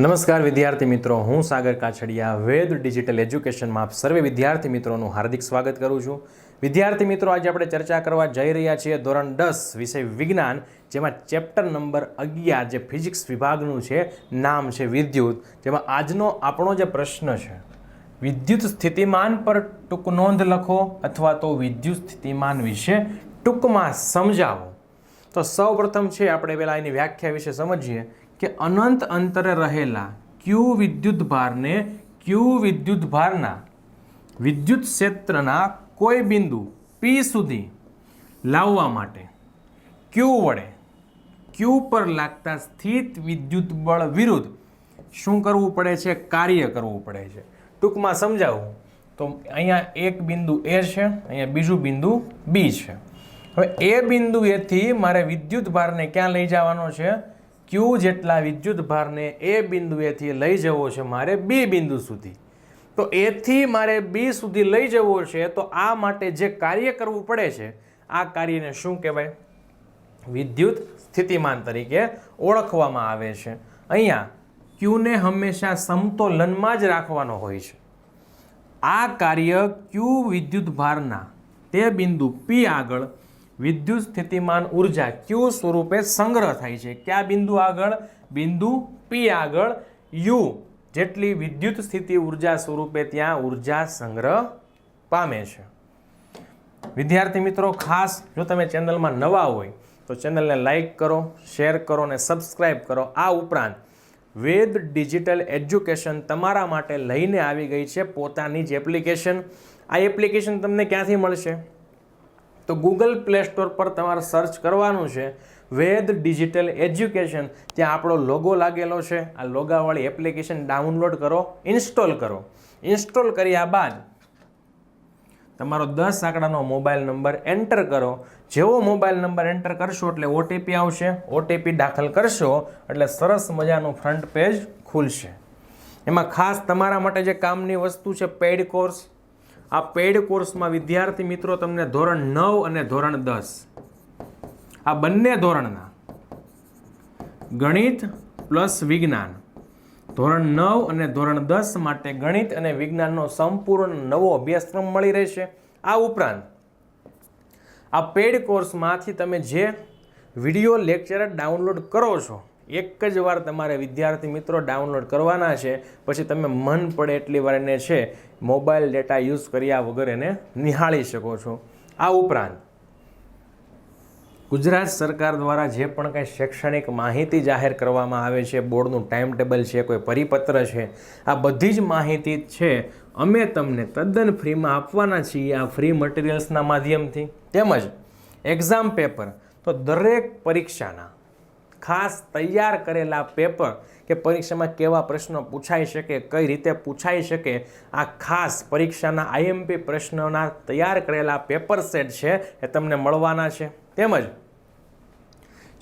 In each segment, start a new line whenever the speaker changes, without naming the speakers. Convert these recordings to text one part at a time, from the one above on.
નમસ્કાર વિદ્યાર્થી મિત્રો, હું સાગર કાછડિયા, વેદ ડિજિટલ એજ્યુકેશનમાં આપ સર્વે વિદ્યાર્થી મિત્રોનું હાર્દિક સ્વાગત કરું છું. વિદ્યાર્થી મિત્રો, આજે આપણે ચર્ચા કરવા જઈ રહ્યા છીએ ધોરણ દસ વિષય વિજ્ઞાન, જેમાં ચેપ્ટર નંબર અગિયાર જે ફિઝિક્સ વિભાગનું છે, નામ છે વિદ્યુત. જેમાં આજનો આપણો જે પ્રશ્ન છે, વિદ્યુત સ્થિતિમાન પર ટૂંક નોંધ લખો અથવા તો વિદ્યુત સ્થિતિમાન વિશે ટૂંકમાં સમજાવો. તો સૌપ્રથમ છે, આપણે પહેલાં એની વ્યાખ્યા વિશે સમજીએ. કે અનંત અંતરે રહેલા ક્યુ વિદ્યુત ભારને ક્યુ વિદ્યુત ભારના વિદ્યુત ક્ષેત્રના કોઈ બિંદુ પી સુધી લાવવા માટે ક્યુ વડે ક્યુ પર લાગતા સ્થિત વિદ્યુત બળ વિરુદ્ધ શું કરવું પડે છે? કાર્ય કરવું પડે છે. ટૂંકમાં સમજાવું તો અહીંયા એક બિંદુ એ છે, અહીંયા બીજું બિંદુ બી છે. હવે એ બિંદુએથી મારે વિદ્યુત ભારને ક્યાં લઈ જવાનો છે? ક્યુ જેટલા વિદ્યુત ભારને એ બિંદુએથી લઈ જવો છે મારે બી બિંદુ સુધી. તો એથી મારે બી સુધી લઈ જવો છે, તો આ માટે જે કાર્ય કરવું પડે છે, આ કાર્યને શું કહેવાય? વિદ્યુત સ્થિતિમાન તરીકે ઓળખવામાં આવે છે. અહીંયા ક્યુને હંમેશા સમતોલનમાં જ રાખવાનો હોય છે. આ કાર્ય ક્યુ વિદ્યુત ભારના તે બિંદુ પી આગળ વિદ્યુત સ્થિતિમાન ઊર્જા ક્યુ સ્વરૂપે સંગ્રહ થાય છે. કયા બિંદુ આગળ? બિંદુ પી આગળ. યુ જેટલી વિદ્યુત સ્થિતિ ઊર્જા સ્વરૂપે ત્યાં ઊર્જા સંગ્રહ પામે છે. વિદ્યાર્થી મિત્રો, ખાસ જો તમે ચેનલમાં નવા હોય, તો ચેનલને લાઇક કરો, શેર કરો અને સબસ્ક્રાઈબ કરો. આ ઉપરાંત વેદ ડિજિટલ એજ્યુકેશન તમારા માટે લઈને આવી ગઈ છે પોતાની જ એપ્લિકેશન. આ એપ્લિકેશન તમને ક્યાંથી મળશે? તો ગૂગલ પ્લે સ્ટોર પર તમારે સર્ચ કરવાનું છે. Ved digital education. ત્યાં આપણો લોગો લાગેલો છે. આ લોગાવાળી એપ્લિકેશન ડાઉનલોડ કરો ઇન્સ્ટોલ કરો. ઇન્સ્ટોલ કર્યા બાદ તમારો દસ આંકડાનો મોબાઈલ નંબર એન્ટર કરો. જેવો મોબાઈલ નંબર એન્ટર કરશો એટલે ઓટીપી આવશે. ઓટીપી દાખલ કરશો એટલે સરસ મજાનું ફ્રન્ટ પેજ ખુલશે. એમાં ખાસ તમારા માટે જે કામની વસ્તુ છે પેઇડ કોર્સ આ પેડ કોર્સમાં વિદ્યાર્થી મિત્રો તમને ધોરણ નવ અને ધોરણ દસ. આ બંને ધોરણના ગણિત પ્લસ વિજ્ઞાન. ધોરણ નવ અને ધોરણ દસ માટે ગણિત અને વિજ્ઞાનનો સંપૂર્ણ નવો અભ્યાસક્રમ મળી રહેશે. આ ઉપરાંત, આ પેડ કોર્સમાંથી તમે જે વીડિયો લેક્ચર ડાઉનલોડ કરો છો, એક જ વાર તમારે વિદ્યાર્થી મિત્રો ડાઉનલોડ કરવાના છે. પછી તમે મન પડે એટલી વાર એને છે મોબાઈલ ડેટા યુઝ કર્યા વગર એને નિહાળી શકો છો. આ ઉપરાંત ગુજરાત સરકાર દ્વારા જે પણ કંઈ શૈક્ષણિક માહિતી જાહેર કરવામાં આવે છે, બોર્ડનું ટાઈમ ટેબલ છે, કોઈ પરિપત્ર છે, આ બધી જ માહિતી છે. અમે તમને તદ્દન ફ્રીમાં આપવાના છીએ આ ફ્રી મટીરિયલ્સના માધ્યમથી. તેમજ એક્ઝામ પેપર તો દરેક પરીક્ષાના ખાસ તૈયાર કરેલા પેપર કે પરીક્ષામાં કેવા પ્રશ્નો પૂછાઈ શકે, કઈ રીતે પૂછાઈ શકે, આ ખાસ પરીક્ષાના આઈએમપી પ્રશ્નોના તૈયાર કરેલા પેપર સેટ છે એ તમને મળવાના છે. તેમજ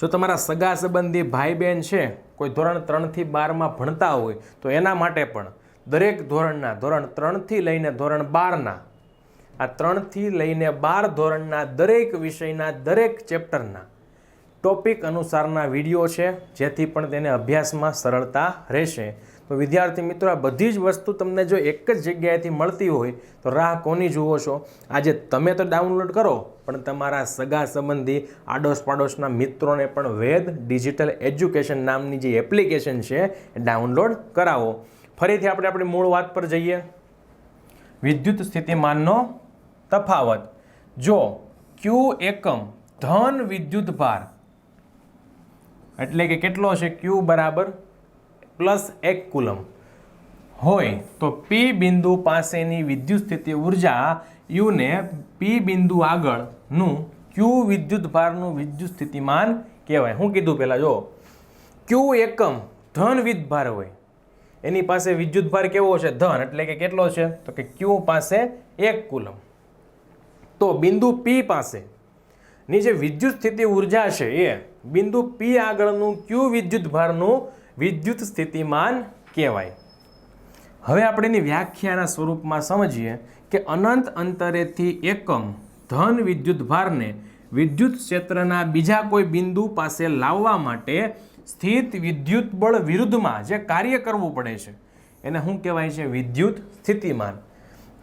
જો તમારા સગા સંબંધી ભાઈ બહેન છે, કોઈ ધોરણ ત્રણથી બારમાં ભણતા હોય, તો એના માટે પણ દરેક ધોરણના, ધોરણ ત્રણથી લઈને ધોરણ બારના, આ ત્રણથી લઈને બાર ધોરણના દરેક વિષયના દરેક ચેપ્ટરના ટોપિક અનુસારના વીડિયો છે, જેથી પણ તેને અભ્યાસમાં સરળતા રહેશે. તો વિદ્યાર્થી મિત્રો, આ બધી જ વસ્તુ તમને જો એક જ જગ્યાએથી મળતી હોય, તો રાહ કોની જુઓ છો? આજે તમે તો ડાઉનલોડ કરો, પણ તમારા સગા સંબંધી આડોશ પાડોશના મિત્રોને પણ વેદ ડિજિટલ એજ્યુકેશન નામની જે એપ્લિકેશન છે, એ ડાઉનલોડ કરાવો. ફરીથી આપણે આપણી મૂળ વાત પર જઈએ. વિદ્યુત સ્થિતિમાનનો તફાવત. જો ક્યુ એકમ ધન વિદ્યુત ભાર એટલે કે કેટલો છે ક્યુ બરાબર પ્લસ એક કુલમ. હોય તો પી બિંદુ પાસેની વિદ્યુત સ્થિતિ ઊર્જા યુને પી બિંદુ આગળનું ક્યુ વિદ્યુત ભારનું વિદ્યુત સ્થિતિમાન કહેવાય. હું કીધું પહેલાં જો ક્યુ એકમ ધન ભાર હોય. એની પાસે વિદ્યુત ભાર કેવો છે? ધન. એટલે કે કેટલો છે? તો કે ક્યુ પાસે એક કુલમ. તો બિંદુ પી પાસે. ની જે વિદ્યુત સ્થિતિ ઊર્જા છે એ બિંદુ પી આગળનું ક્યુ વિદ્યુત ભારનું વિદ્યુત સ્થિતિમાન કહેવાય. હવે આપણે એની વ્યાખ્યાના સ્વરૂપમાં સમજીએ કે અનંત અંતરેથી એકમ ધન વિદ્યુત ભારને વિદ્યુત ક્ષેત્રના બીજા કોઈ બિંદુ પાસે લાવવા માટે સ્થિત વિદ્યુત બળ વિરુદ્ધમાં જે કાર્ય કરવું પડે છે, એને શું કહેવાય છે? વિદ્યુત સ્થિતિમાન.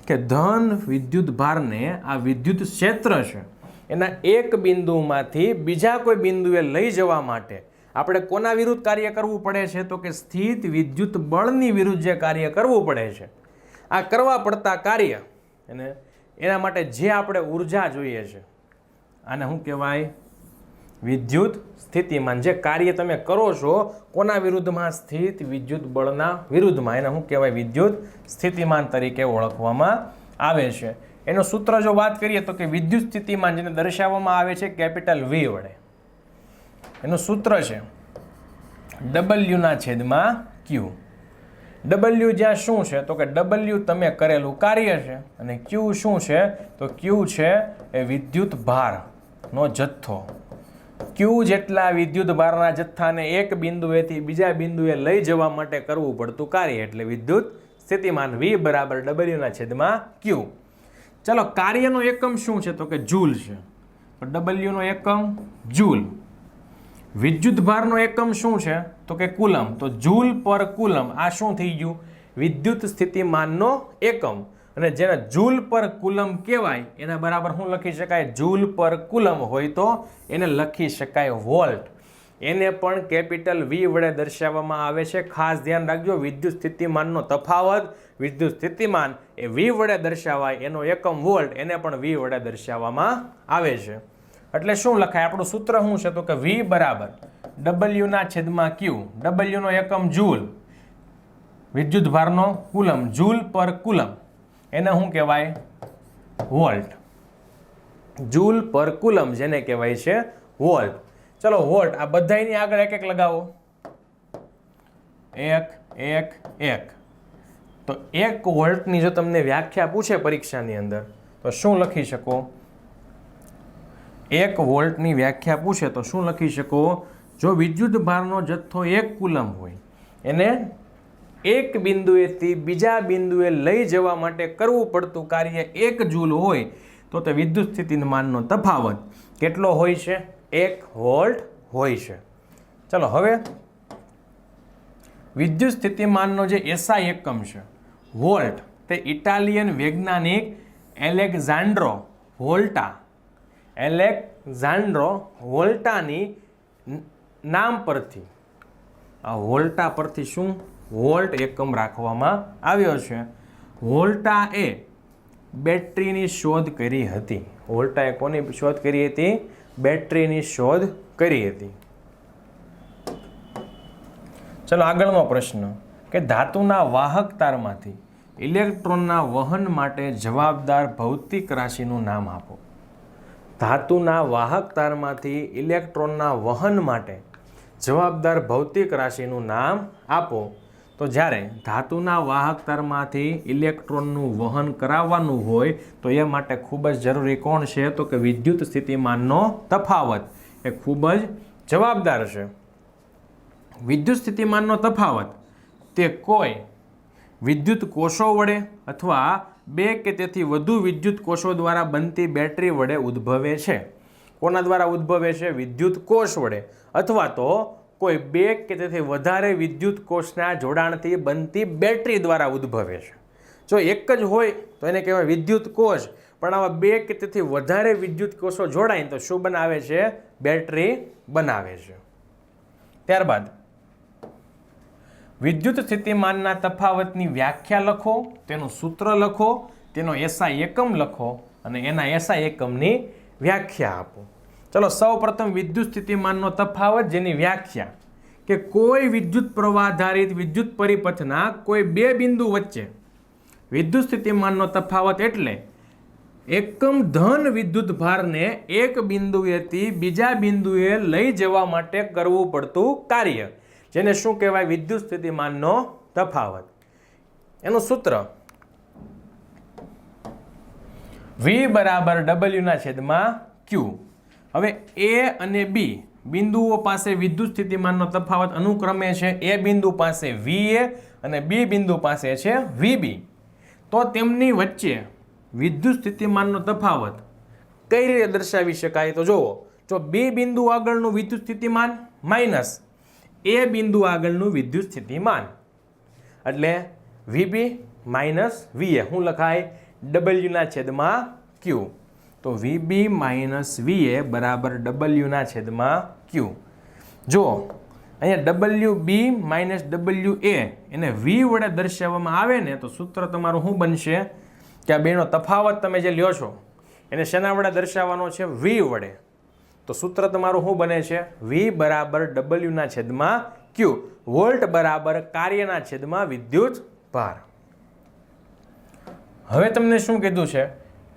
કે ધન વિદ્યુત ભારને આ વિદ્યુત ક્ષેત્ર છે એના એક બિંદુમાંથી બીજા કોઈ બિંદુએ લઈ જવા માટે. આપણે કોના વિરુદ્ધ કાર્ય કરવું પડે છે? તો કે સ્થિત વિદ્યુત બળની વિરુદ્ધ જે કાર્ય કરવું પડે છે, આ કરવા પડતા કાર્ય. અને એના માટે જે આપણે ઊર્જા જોઈએ છે, આને શું કહેવાય? વિદ્યુત સ્થિતિમાન. જે કાર્ય તમે કરો છો, કોના વિરુદ્ધમાં? સ્થિત વિદ્યુત બળના વિરુદ્ધમાં. એને શું કહેવાય? વિદ્યુત સ્થિતિમાન તરીકે ઓળખવામાં આવે છે. એનું સૂત્ર જો વાત કરીએ તો કે વિદ્યુત સ્થિતિમાન જેને દર્શાવવામાં આવે છે કેપિટલ વી વડે. એનું સૂત્ર છે ડબલ્યુના છેદમાં ક્યુ ડબલ્યુ જ્યાં શું છે તો કે ડબલ્યુ તમે કરેલું કાર્ય છે અને ક્યુ શું છે તો ક્યુ છે એ વિદ્યુત ભારનો જથ્થો. ક્યુ જેટલા વિદ્યુત ભારના જથ્થાને એક બિંદુએથી બીજા બિંદુએ લઈ જવા માટે કરવું પડતું કાર્ય એટલે વિદ્યુત સ્થિતિમાન વી બરાબર ડબલ્યુના છેદમાં ક્યુ ચલો, કાર્યનો એકમ શું છે? તો કે જૂલ છે. તો ડબલ્યુનો એકમ જૂલ. વિદ્યુત ભારનો એકમ શું છે? તો કે કુલમ. તો જૂલ પર કુલમ. આ શું થઈ ગયું? વિદ્યુત સ્થિતિમાનનો એકમ. અને જેને જૂલ પર કુલમ કહેવાય, એના બરાબર શું લખી શકાય? જૂલ પર કુલમ હોય તો એને લખી શકાય વોલ્ટ. એને પણ કેપિટલ વી વડે દર્શાવવામાં આવે છે. ખાસ ધ્યાન રાખજો, વિદ્યુત સ્થિતિમાનનો તફાવત વિદ્યુત સ્થિતિમાન એ વી વડે દર્શાવાય, એનો એકમ વોલ્ટ એને પણ વી વડે દર્શાવવામાં આવે છે. એટલે શું લખાય? આપણું સૂત્ર શું છે? તો કે વી બરાબર ડબલ્યુના છેદમાં ક્યુ ડબલ્યુનો એકમ જૂલ, વિદ્યુત ભારનો કુલમ, જૂલ પર કુલમ. એને શું કહેવાય? વોલ્ટ. જૂલ પર કુલમ જેને કહેવાય છે વોલ્ટ. ચલો વોલ્ટ, આ બધાયની આગળ એક એક લગાવો. એક એક એક. તો એક વોલ્ટની જો તમને વ્યાખ્યા પૂછે પરીક્ષાની અંદર, તો શું લખી શકો? એક વોલ્ટની વ્યાખ્યા પૂછે તો શું લખી શકો? જો વિદ્યુત ભારનો જથ્થો એક કુલમ હોય, એને એક બિંદુએથી બીજા બિંદુએ લઈ જવા માટે કરવું પડતું કાર્ય એક જૂલ હોય, તો તે વિદ્યુત સ્થિતિમાનનો તફાવત કેટલો હોય છે? એક વોલ્ટ હોય છે. ચલો હવે વિદ્યુત સ્થિતિમાનનો જે એસઆઈ એકમ છે વોલ્ટ. તે ઇટાલિયન વૈજ્ઞાનિક એલેક્ઝાન્ડ્રો વોલ્ટા. એલેક્ઝાન્ડ્રો વોલ્ટાની નામ પરથી. આ વોલ્ટા પરથી શું? વોલ્ટ એકમ રાખવામાં આવ્યો છે. વોલ્ટા એ બેટરીની શોધ કરી હતી. વોલ્ટાએ કોની શોધ કરી હતી? બેટરીની શોધ કરી હતી. ચલો આગળનો પ્રશ્ન. કે ધાતુના વાહક તારમાંથી ઇલેક્ટ્રોનના વહન માટે જવાબદાર ભૌતિક રાશિનું નામ આપો. ધાતુના વાહક તારમાંથી ઇલેક્ટ્રોનના વહન માટે જવાબદાર ભૌતિક રાશિનું નામ આપો. તો જ્યારે ધાતુના વાહક તારમાંથી ઇલેક્ટ્રોનનું વહન કરાવવાનું હોય, તો એ માટે ખૂબ જ જરૂરી કોણ છે? તો કે વિદ્યુત સ્થિતિમાનનો તફાવત. એ ખૂબ જ જવાબદાર છે. વિદ્યુત સ્થિતિમાનનો તફાવત. તે કોઈ વિદ્યુત કોષો વડે અથવા બે કે તેથી વધુ વિદ્યુત કોષો દ્વારા બનતી બેટરી વડે ઉદ્ભવે છે. કોના દ્વારા ઉદ્ભવે છે? વિદ્યુત કોષ વડે. અથવા તો કોઈ બે કે તેથી વધારે વિદ્યુત કોષના જોડાણથી બનતી બેટરી દ્વારા ઉદ્ભવે છે. જો એક જ હોય તો એને કહેવાય વિદ્યુત કોષ. પણ આવા બે કે તેથી વધારે વિદ્યુત કોષો જોડાય તો શું બનાવે છે? બેટરી બનાવે છે. ત્યારબાદ વિદ્યુત સ્થિતિમાનના તફાવતની વ્યાખ્યા લખો, તેનું સૂત્ર લખો, તેનો એસઆઈ એકમ લખો અને એના એસઆઈ એકમની વ્યાખ્યા આપો. ચલો સૌ પ્રથમ વિદ્યુત સ્થિતિમાનનો તફાવત જેની વ્યાખ્યા કે કોઈ વિદ્યુત પ્રવાહ આધારિત વિદ્યુત પરિપથના કોઈ બે બિંદુ વચ્ચે. વિદ્યુત સ્થિતિમાનનો તફાવત એટલે એકમ ધન વિદ્યુત ભારને એક બિંદુએથી બીજા બિંદુએ લઈ જવા માટે કરવું પડતું કાર્ય. જેને શું કહેવાય? વિદ્યુત સ્થિતિમાનનો તફાવત. એનું સૂત્ર વી બરાબર ડબલ્યુના છેદમાં ક્યુ હવે એ અને બી બિંદુઓ પાસે વિદ્યુત સ્થિતિમાનનો તફાવત અનુક્રમે છે. એ બિંદુ પાસે વી એ અને બી બિંદુ પાસે છે વી બી તો તેમની વચ્ચે વિદ્યુત સ્થિતિમાનનો તફાવત કઈ રીતે દર્શાવી શકાય? તો જુઓ. જો બી બિંદુ આગળનું વિદ્યુત સ્થિતિમાન માઇનસ એ બિંદુ આગળનું વિદ્યુત સ્થિતિમાન એટલે વીબી માઇનસ વીએ શું લખાય ડબલ્યુના છેદમાં ક્યુ તો વીબી માઇનસ વીએ બરાબર ડબલ્યુના છેદમાં ક્યુ જો, અહીંયા W B minus W A એને વી વડે દર્શાવવામાં આવે ને, તો સૂત્ર તમારું શું બનશે? કે આ બેનો તફાવત તમે જે લ્યો છો, એને શેના વડે દર્શાવવાનો છે? વી વડે. તો સૂત્ર તમારું શું બને છે? વી બરાબર ડબલ્યુના છેદમાં ક્યુ વોલ્ટ બરાબર કાર્યના છેદમાં વિદ્યુત ભાર. હવે તમને શું કીધું છે?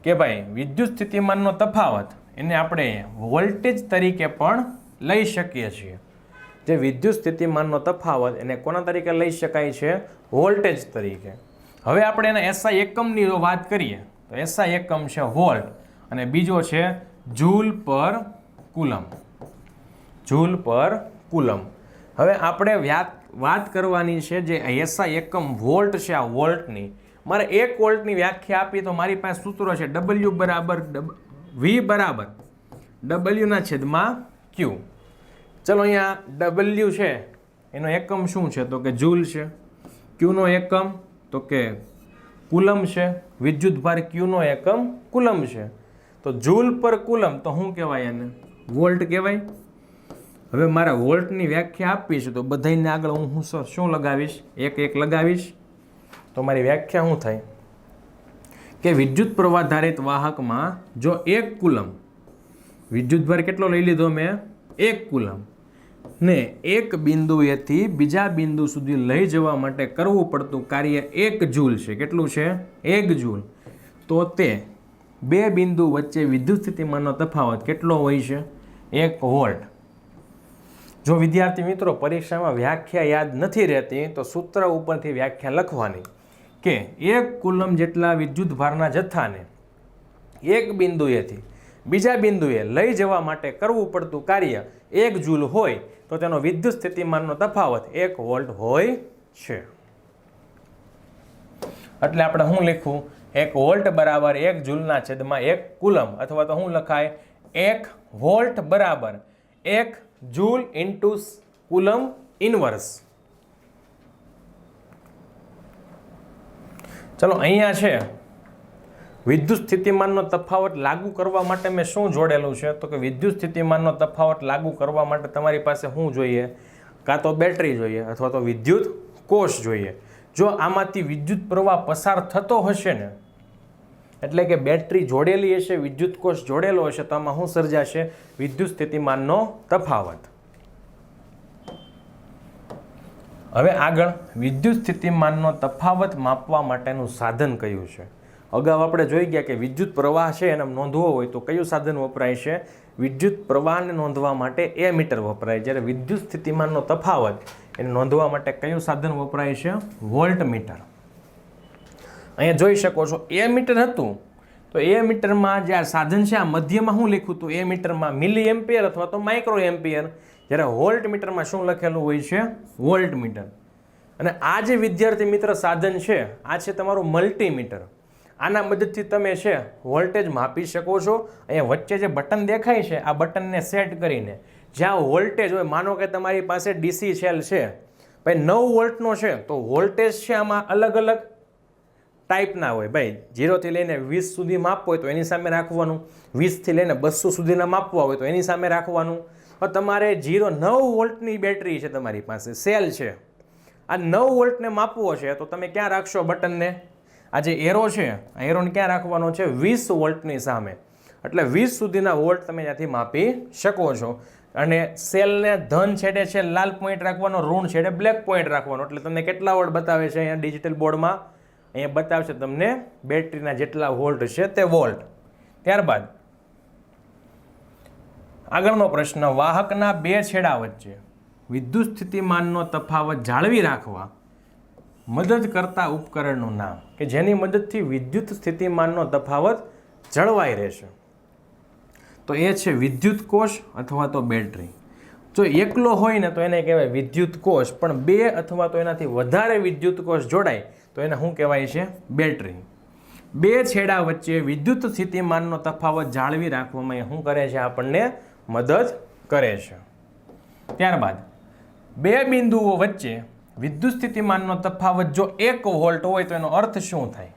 કે ભાઈ, વિદ્યુત સ્થિતિમાનનો તફાવત એને આપણે વોલ્ટેજ તરીકે પણ લઈ શકીએ છીએ. જે વિદ્યુત સ્થિતિમાનનો તફાવત એને કોના તરીકે લઈ શકાય છે? વોલ્ટેજ તરીકે. હવે આપણે એના એસઆઈ એકમની વાત કરીએ. તો એસઆઈ એકમ છે વોલ્ટ અને બીજો છે જૂલ પર કુલમ. જૂલ પર કુલમ. હવે આપણે વાત કરવાની છે જે એસઆઈ એકમ વોલ્ટ છે આ વોલ્ટની. મારે એક વોલ્ટની વ્યાખ્યા આપી તો મારી પાસે સૂત્રો છે ડબલ્યુ બરાબર વી બરાબર. ડબલ્યુના છેદમાં ક્યુ ચલો અહીંયા ડબલ્યુ છે, એનો એકમ શું છે? તો કે જૂલ છે. ક્યુનો એકમ, તો કે કુલમ છે. વિદ્યુતભાર ક્યુનો એકમ કુલમ છે. તો જૂલ પર કુલમ, તો શું કહેવાય એને? વોલ્ટ કહેવાય? હવે મારા વોલ્ટની વ્યાખ્યા આપવી છે તો બધાને આગળ હું શું- શું લગાવીશ? એક એક લગાવીશ. તો મારી વ્યાખ્યા શું થાય? કે વિદ્યુત પ્રવાહ ધારિત વાહકમાં જો એક કુલમ વિદ્યુતભાર કેટલો લઈ લીધો મેં? એક કુલમ ને એક બિંદુએથી બીજા બિંદુ સુધી લઈ જવા માટે કરવું પડતું કાર્ય એક જૂલ છે. કેટલું છે? એક જૂલ. તો તે બે બિંદુ વચ્ચે વિદ્યુત સ્થિતિમાનનો તફાવત કેટલો હોય છે? એક વોલ્ટ. જો વિદ્યાર્થી મિત્રો પરીક્ષામાં વ્યાખ્યા યાદ નથી રહેતી, તો સૂત્ર ઉપરથી વ્યાખ્યા લખવાની કે એક કુલમ જેટલા વિદ્યુત ભારના જથ્થાને એક બિંદુએથી બીજા બિંદુએ લઈ જવા માટે કરવું પડતું કાર્ય એક જૂલ હોય, તો તેનો વિદ્યુત સ્થિતિમાનનો તફાવત એક વોલ્ટ હોય છે. એટલે આપણે શું લખવું? એક વોલ્ટ બરાબર એક જૂલના છેદમાં એક કુલમ, અથવા તો શું લખાય? એક વોલ્ટ બરાબર એક જૂલ ઇન્ટુ કુલમ ઇનવર્સ. ચલો, અહીંયા છે. વિદ્યુત સ્થિતિમાનનો તફાવત લાગુ કરવા માટે મેં શું જોડેલું છે? તો કે વિદ્યુત સ્થિતિમાનનો તફાવત લાગુ કરવા માટે તમારી પાસે શું જોઈએ? કાં તો બેટરી જોઈએ અથવા તો વિદ્યુત કોષ જોઈએ. જો આમાંથી વિદ્યુત પ્રવાહ પસાર થતો હશે ને એટલે કે બેટરી જોડેલી હશે વિદ્યુત કોષ જોડેલો હશે, તો આમાં શું સર્જાશે? વિદ્યુત સ્થિતિમાનનો તફાવત. હવે આગળ વિદ્યુત સ્થિતિમાનનો તફાવત માપવા માટેનું સાધન કયું છે? અગાઉ આપણે જોઈ ગયા કે વિદ્યુત પ્રવાહ છે, એને નોંધવો હોય તો કયું સાધન વપરાય છે? વિદ્યુત પ્રવાહને નોંધવા માટે એ મીટર વપરાય. જ્યારે વિદ્યુત સ્થિતિમાનનો તફાવત એને નોંધવા માટે કયું સાધન વપરાય છે? વોલ્ટ મીટર અહીંયા જોઈ શકો છો એ મીટર હતું. તો એ મીટરમાં જે આ સાધન છે, આ મધ્યમાં શું લખ્યું હતું? એ મીટરમાં મિલી એમ્પિયર અથવા તો માઇક્રો એમ્પિયર જ્યારે વોલ્ટ મીટરમાં શું લખેલું હોય છે? Volt meter. અને આ જે વિદ્યાર્થી મિત્ર સાધન છે, આ છે તમારું મલ્ટીમીટર. આના મદદથી તમે છે, વોલ્ટેજ માપી શકો છો. અહીંયા વચ્ચે જે બટન દેખાય છે, આ બટનને સેટ કરીને. જ્યાં વોલ્ટેજ હોય, માનો કે તમારી પાસે ડીસી સેલ છે. ભાઈ, નવ વોલ્ટનો છે, તો વોલ્ટેજ છે આમાં અલગ અલગ ટાઈપના હોય. ભાઈ જીરોથી લઈને વીસ સુધી માપવું હોય તો એની સામે રાખવાનું. વીસથી લઈને બસો સુધીના માપવા હોય તો એની સામે રાખવાનું. તમારે જીરો નવ વોલ્ટની બેટરી છે તમારી પાસે, સેલ છે. આ નવ વોલ્ટને માપવો છે તો તમે ક્યાં રાખશો બટનને? આ જે એરો છે, આ એરોને ક્યાં રાખવાનો છે? વીસ વોલ્ટની સામે. એટલે વીસ સુધીના વોલ્ટ તમે ત્યાંથી માપી શકો છો. અને સેલને ધન છેડે છે, લાલ પોઈન્ટ રાખવાનો, ઋણ છેડે બ્લેક પોઈન્ટ રાખવાનો. એટલે તમને કેટલા વોલ્ટ બતાવે છે અહીંયા ડિજિટલ બોર્ડમાં? અહીંયા બતાવશે તમને બેટરીના જેટલા વોલ્ટ છે તે વોલ્ટ. ત્યારબાદ આગળનો પ્રશ્ન, વાહકના બે છેડા વચ્ચે વિદ્યુત સ્થિતિમાનનો તફાવત જાળવી રાખવા મદદ કરતા ઉપકરણનું નામ, કે જેની મદદથી વિદ્યુત સ્થિતિમાનનો તફાવત જળવાઈ રહેશે. તો એ છે વિદ્યુત કોષ અથવા તો બેટરી. જો એકલો હોય ને તો એને કહેવાય વિદ્યુત કોષ પણ બે અથવા તો એનાથી વધારે વિદ્યુત કોષ જોડાય, તો એને શું કહેવાય છે? બેટરી. બે છેડા વચ્ચે વિદ્યુત સ્થિતિમાનનો તફાવત જાળવી રાખવામાં એ શું કરે છે? આપણને મદદ કરે છે. ત્યારબાદ, બે બિંદુઓ વચ્ચે વિદ્યુત સ્થિતિમાનનો તફાવત જો એક વોલ્ટ હોય તો એનો અર્થ શું થાય?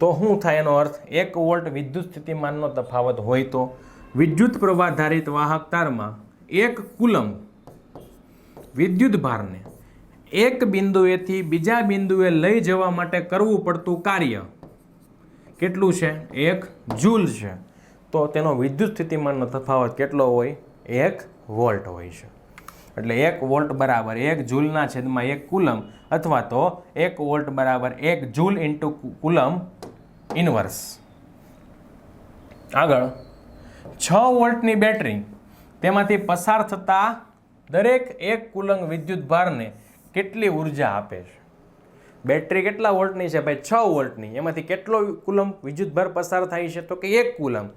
તો શું થાય એનો અર્થ? એક વોલ્ટ વિદ્યુત સ્થિતિમાનનો તફાવત હોય તો વિદ્યુત પ્રવાહ ધારિત વાહક તારમાં એક કુલમ વિદ્યુત ભારને એક બિંદુએથી બીજા બિંદુએ લઈ જવા માટે કરવું પડતું કાર્ય. કેટલું છે? એક જૂલ છે. તો તેનો વિદ્યુત સ્થિતિમાનનો તફાવત કેટલો હોય? એક વોલ્ટ હોય છે. એટલે એક વોલ્ટ બરાબર એક જૂલના છેદમાં એક કુલમ અથવા તો એક વોલ્ટ બરાબર એક જૂલ ઇન્ટુ કુલમ ઇનવર્સ. આગળ. છ વોલ્ટની બેટરી તેમાંથી પસાર થતા દરેક એક કુલંગ વિદ્યુત ભારને કેટલી ઊર્જા આપે છે? બેટરી કેટલા વોલ્ટની છે ભાઈ? છ વોલ્ટની. એમાંથી કેટલો કુલમ વિદ્યુત ભાર પસાર થાય છે? તો કે એક કુલમ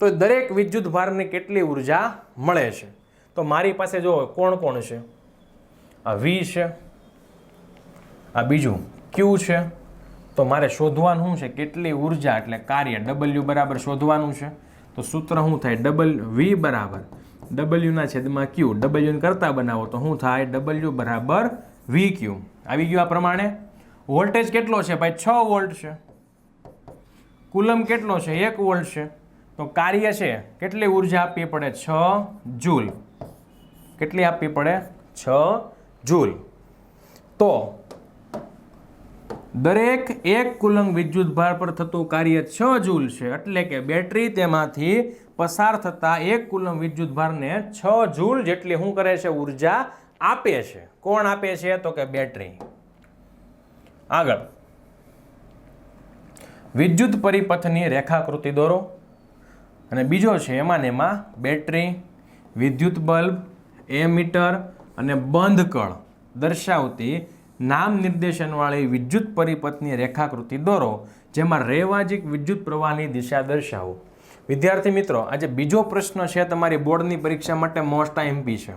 તો દરેક વિદ્યુત ભારને કેટલી ઊર્જા મળે છે? તો મારી પાસે જો કોણ કોણ છે? આ વી છે. આ બીજું ક્યુ છે. તો મારે શોધવાનું છે? કેટલી ઊર્જા એટલે કાર્ય ડબલ્યુ બરાબર શોધવાનું છે? તો સૂત્ર શું થાય? ડબલ વી બરાબર. ડબલ્યુના છેદમાં ક્યુ ડબલ્યુને કરતા બનાવો તો શું થાય? ડબલ્યુ બરાબર વી ક્યુ આવી ગયું આ પ્રમાણે. વોલ્ટેજ કેટલો છે ભાઈ? છ વોલ્ટ છે. કુલમ કેટલો છે? એક વોલ્ટ છે. તો કાર્ય છે કેટલી ઊર્જા આપવી પડે? છ જૂલ. કેટલી આપવી પડે? છ જૂલ. તો દરેક એક કુલંગ વિદ્યુત ભાર પર થતું કાર્ય છ જૂલ છે, એટલે કે બેટરી તેમાંથી પસાર થતા એક કુલમ વિદ્યુત ભારને છ જૂલ જેટલી શું કરે છે? ઊર્જા આપે છે. કોણ આપે છે? તો કે બેટરી. આગળ. વિદ્યુત પરિપથની રેખાકૃતિ દોરો. અને બીજો છે એમાં ને એમાં બેટરી, વિદ્યુત બલ્બ, એમીટર અને બંધ કળ દર્શાવતી નામ નિર્દેશનવાળી વિદ્યુત પરિપથની રેખાકૃતિ દોરો, જેમાં રેવાજિક વિદ્યુત પ્રવાહની દિશા દર્શાવો. વિદ્યાર્થી મિત્રો, આજે બીજો પ્રશ્ન છે તમારી બોર્ડની પરીક્ષા માટે મોસ્ટ એમપી છે.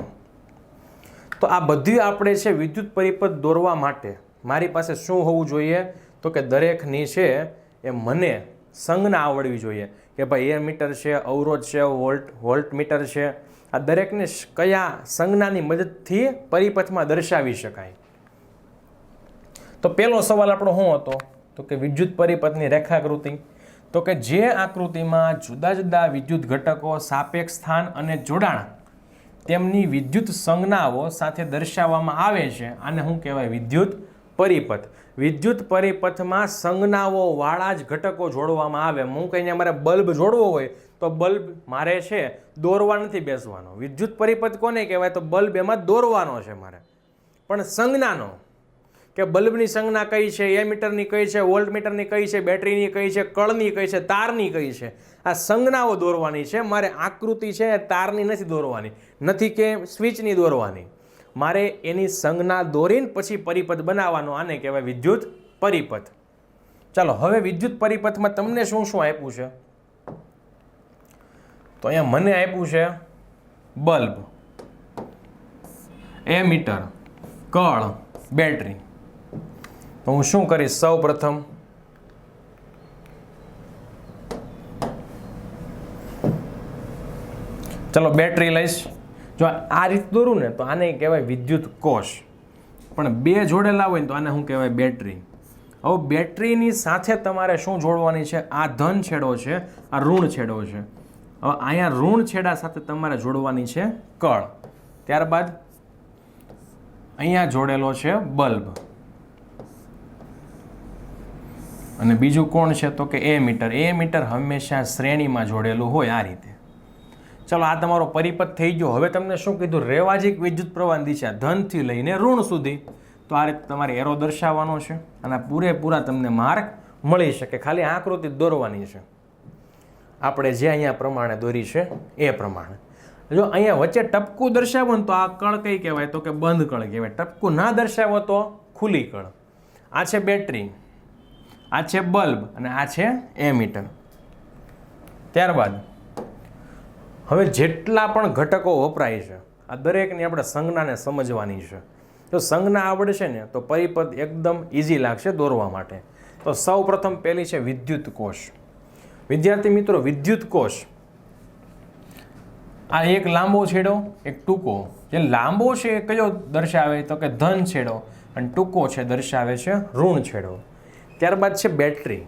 તો આ બધી આપણે છે વિદ્યુત પરિપથ દોરવા માટે મારી પાસે શું હોવું જોઈએ? તો કે દરેકની છે એ મને સંજ્ઞા આવડવી જોઈએ કે ભાઈ એ મીટર છે, અવરોધ છે, વોલ્ટ વોલ્ટ મીટર છે. આ દરેકને કયા સંજ્ઞાની મદદથી પરિપથમાં દર્શાવી શકાય? તો પહેલો સવાલ આપણો શું હતો? તો કે વિદ્યુત પરિપથની રેખાકૃતિ. તો કે જે આકૃતિમાં જુદા જુદા વિદ્યુત ઘટકો, સાપેક્ષ સ્થાન અને જોડાણ તેમની વિદ્યુત સંજ્ઞાઓ સાથે દર્શાવવામાં આવે છે. આને શું કહેવાય? વિદ્યુત પરિપથ. વિદ્યુત પરિપથમાં સંજ્ઞાઓવાળા જ ઘટકો જોડવામાં આવે. હું કહીને મારે બલ્બ જોડવો હોય તો બલ્બ મારે છે, દોરવા નથી બેસવાનો. વિદ્યુત પરિપથ કોને કહેવાય? તો બલ્બ એમાં દોરવાનો છે મારે. પણ સંજ્ઞાનો કે બલ્બની સંજ્ઞા કઈ છે એ મીટરની કઈ છે વોલ્ટ મીટરની કઈ છે, બેટરીની કઈ છે કળની કઈ છે, તારની કઈ છે. આ સંજ્ઞાઓ દોરવાની છે. મારે આકૃતિ છે તારની નથી દોરવાની. નથી કે સ્વિચની દોરવાની. મારે એની સંજ્ઞા દોરીને પછી પરિપથ બનાવવાનો. આને કહેવાય વિદ્યુત પરિપથ. ચાલો, હવે વિદ્યુત પરિપથમાં તમને શું શું આપ્યું છે? તો અહીંયા મને આપ્યું છે બલ્બ, એમીટર કળ બેટરી. તો હું શું કરીશ? સૌ પ્રથમ ચલો બેટરી લઈશ. જો આ રીત દોરું ને તો આને કહેવાય વિદ્યુત કોષ. પણ બે જોડેલા હોય ને તો આને શું કહેવાય? બેટરી. હવે બેટરીની સાથે તમારે શું જોડવાની છે? આ ધન છેડો છે, આ ઋણ છેડો છે. હવે અહીંયા ઋણ છેડા સાથે તમારે જોડવાની છે કળ. ત્યારબાદ અહીંયા જોડેલો છે બલ્બ. અને બીજું કોણ છે તો કે એ મીટર. એ મીટર હંમેશા શ્રેણીમાં જોડેલું હોય આ રીતે. ચલો, આ તમારો પરિપથ થઈ ગયો. હવે તમને શું કીધું? રેવાજિક વિદ્યુત પ્રવાહની દિશા ધનથી લઈને ઋણ સુધી. તો આ રીતે તમારે એરો દર્શાવવાનો છે અને પૂરેપૂરા તમને માર્ક મળી શકે. ખાલી આકૃતિ દોરવાની છે. આપણે જે અહીંયા પ્રમાણે દોરી છે, એ પ્રમાણે. જો અહીંયા વચ્ચે ટપકું દર્શાવો ને તો આ કળ કઈ કહેવાય? તો કે બંધ કળ કહેવાય. ટપકું ના દર્શાવો તો ખુલ્લી કળ. આ છે બેટરી. આ છે બલ્બ અને આ છે એમીટર. ત્યારબાદ, હવે જેટલા પણ ઘટકો વપરાય છે, આ દરેકની આપણે સંજ્ઞાને સમજવાની છે. જો સંજ્ઞા આવડશે ને, તો પરિપથ એકદમ ઇઝી લાગશે દોરવા માટે. તો સૌ પ્રથમ પહેલી છે વિદ્યુત કોષ. વિદ્યાર્થી મિત્રો, વિદ્યુત કોષ. આ એક લાંબો છેડો, એક ટૂંકો. જે લાંબો છે એ કયો દર્શાવે? તો કે ધન છેડો. અને ટૂંકો છે દર્શાવે છે ઋણ છેડો. ત્યારબાદ છે બેટરી.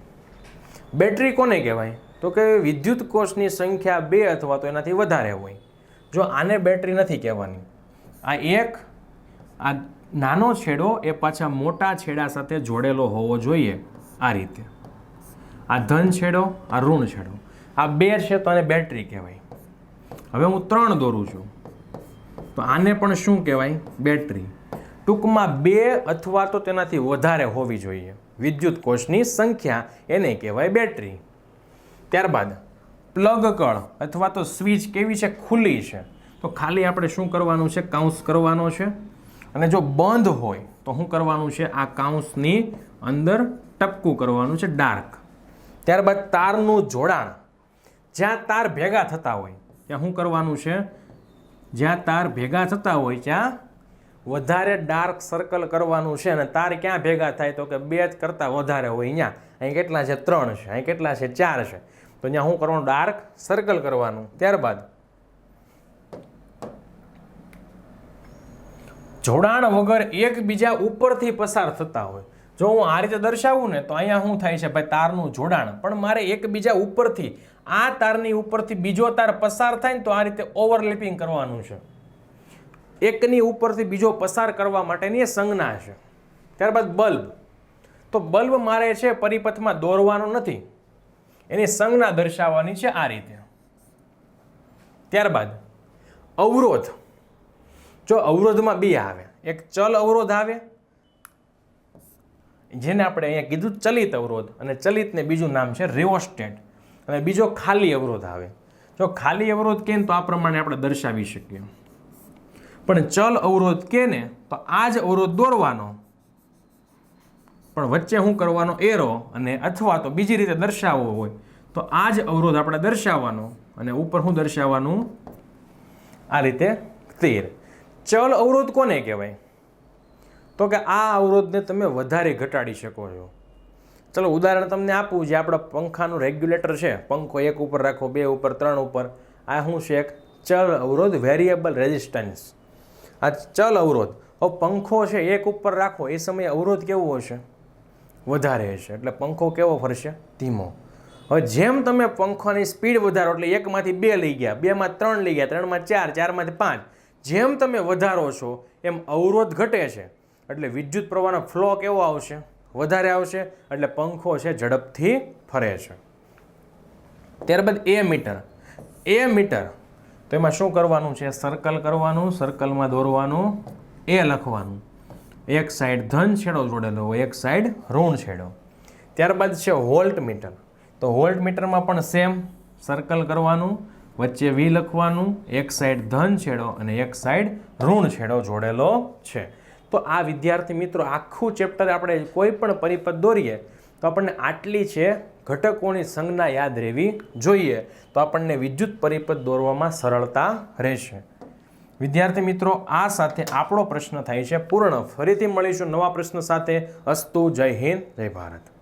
બેટરી કોને કહેવાય? તો કે વિદ્યુત કોષની સંખ્યા બે અથવા તો એનાથી વધારે હોય. જો આને બેટરી નથી કહેવાની. આ એક, આ નાનો છેડો એ પાછા મોટા છેડા સાથે જોડેલો હોવો જોઈએ આ રીતે. આ ધન છેડો, આ ઋણ છેડો. આ બે છે તો આને બેટરી કહેવાય. હવે હું ત્રણ દોરું છું. તો આને પણ શું કહેવાય? બેટરી. ટૂંકમાં બે અથવા તો તેનાથી વધારે હોવી જોઈએ. વિદ્યુત કોષની સંખ્યા એને કહેવાય બેટરી. ત્યારબાદ પ્લગ કળ અથવા તો સ્વિચ કેવી છે? ખુલ્લી છે. તો ખાલી આપણે શું કરવાનું છે? કાઉન્સ કરવાનો છે. અને જો બંધ હોય, તો શું કરવાનું છે? આ કાઉન્સની અંદર ટપકું કરવાનું છે, ડાર્ક. ત્યારબાદ તારનું જોડાણ. જ્યાં તાર ભેગા થતા હોય, ત્યાં શું કરવાનું છે? જ્યાં તાર ભેગા થતા હોય, ત્યાં વધારે ડાર્ક સર્કલ કરવાનું છે અને તાર ક્યાં ભેગા થાય તો કે બે જ કરતાં વધારે હોય અહીંયા. અહીં કેટલા છે? ત્રણ છે. અહીં કેટલા છે? ચાર છે. તો અહીંયા શું કરવાનું ડાર્ક સર્કલ કરવાનું. ત્યારબાદ જોડાણ વગર એકબીજા ઉપરથી પસાર થતા હોય. જો હું આ રીતે દર્શાવું ને તો અહીંયા શું થાય છે? ભાઈ, તારનું જોડાણ. પણ મારે એકબીજા ઉપરથી, આ તારની ઉપરથી બીજો તાર પસાર થાય ને તો આ રીતે ઓવરલેપિંગ કરવાનું છે. એકની ઉપરથી બીજો પસાર કરવા માટેની એ સંજ્ઞા છે. ત્યારબાદ બલ્બ. તો બલ્બ મારે છે પરિપથમાં દોરવાનો નથી. એની સંજ્ઞા દર્શાવવાની છે આ રીતે. ત્યારબાદ અવરોધ. જો અવરોધમાં બે આવે, એક ચલ અવરોધ આવે, જેને આપણે અહીંયા કીધું ચલિત અવરોધ, અને ચલિતને બીજું નામ છે રિવોસ્ટેટ, અને બીજો ખાલી અવરોધ આવે. જો ખાલી અવરોધ કેમ તો આ પ્રમાણે આપણે દર્શાવી શકીએ. પણ ચલ અવરોધ કે ને તો આ જ અવરોધ દોરવાનો. પણ વચ્ચે હું કરવાનો એરો અને અથવા તો બીજી રીતે દર્શાવવો હોય. તો આ જ અવરોધ આપણે દર્શાવવાનો અને ઉપર હું દર્શાવવાનું આ રીતે તીર. ચલ અવરોધ કોને કહેવાય? તો કે આ અવરોધને તમે વધારે ઘટાડી શકો છો. ચલો ઉદાહરણ તમને આપું, જે આપણા પંખાનું રેગ્યુલેટર છે. પંખો એક ઉપર રાખો, બે ઉપર, ત્રણ ઉપર. આ શું છે? એક ચલ અવરોધ વેરિયેબલ રેઝિસ્ટન્સ આ ચલ અવરોધ. હવે પંખો છે, એક ઉપર રાખો, એ સમયે અવરોધ કેવો હશે? વધારે હશે. એટલે પંખો કેવો ફરશે? ધીમો. હવે જેમ તમે પંખોની સ્પીડ વધારો, એટલે એકમાંથી બે લઈ ગયા, બેમાં ત્રણ લઈ ગયા, ત્રણમાં ચાર, ચારમાંથી પાંચ. જેમ તમે વધારો છો, એમ અવરોધ ઘટે છે. એટલે વિદ્યુત પ્રવાહનો ફ્લો કેવો આવશે? વધારે આવશે. એટલે પંખો છે, ઝડપથી ફરે છે. ત્યારબાદ એ મીટર એ મીટર તો એમાં શું કરવાનું છે? સર્કલ કરવાનું સર્કલમાં દોરવાનું, એ લખવાનું. એક સાઈડ ધન છેડો જોડેલો હોય, એક સાઈડ ઋણ છેડો. ત્યારબાદ છે હોલ્ટ મીટર તો હોલ્ટ મીટરમાં પણ સેમ સર્કલ કરવાનું, વચ્ચે વી લખવાનું, એક સાઈડ ધન છેડો અને એક સાઈડ ઋણ છેડો જોડેલો છે. તો આ વિદ્યાર્થી મિત્રો, આખું ચેપ્ટર આપણે કોઈ પણ પરિપથ દોરીએ, તો આપણને આટલી છે ઘટકોની સંજ્ઞા યાદ રહેવી જોઈએ તો આપણને વિદ્યુત પરિપથ દોરવામાં સરળતા રહેશે. વિદ્યાર્થી મિત્રો, આ સાથે આપણો પ્રશ્ન થાય છે પૂર્ણ. ફરીથી મળીશું નવા પ્રશ્ન સાથે. અસ્તુ, જય હિન્દ, જય ભારત.